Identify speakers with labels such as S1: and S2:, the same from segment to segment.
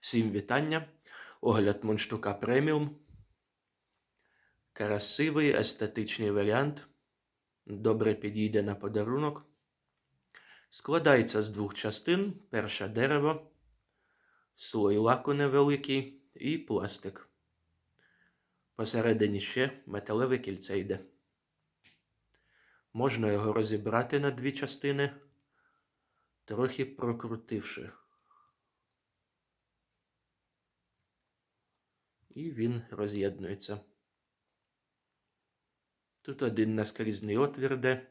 S1: Всім вітання. Огляд Мундштука преміум. Красивий естетичний варіант. Добре підійде на подарунок. Складається з двох частин: перше дерево, слой лаку невеликий і пластик. Посередині ще металеве кільце йде. Можна його розібрати на дві частини, трохи прокрутивши. І він роз'єднується. Тут один наскрізний отвір де.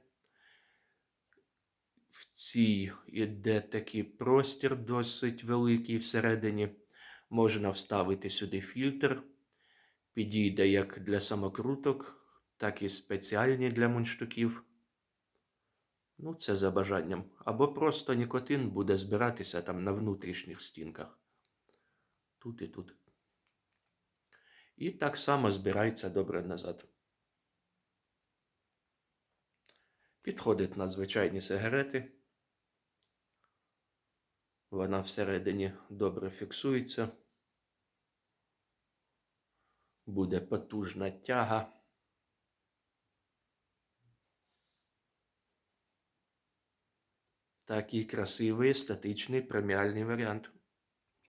S1: В цій іде такий простір досить великий всередині. Можна вставити сюди фільтр. Підійде як для самокруток, так і спеціальні для мундштуків. Ну, це за бажанням. Або просто нікотин буде збиратися там на внутрішніх стінках. Тут і тут. І так само збирається добре назад. Підходить на звичайні сигарети. Вона всередині добре фіксується. Буде потужна тяга. Такий красивий естетичний преміальний варіант.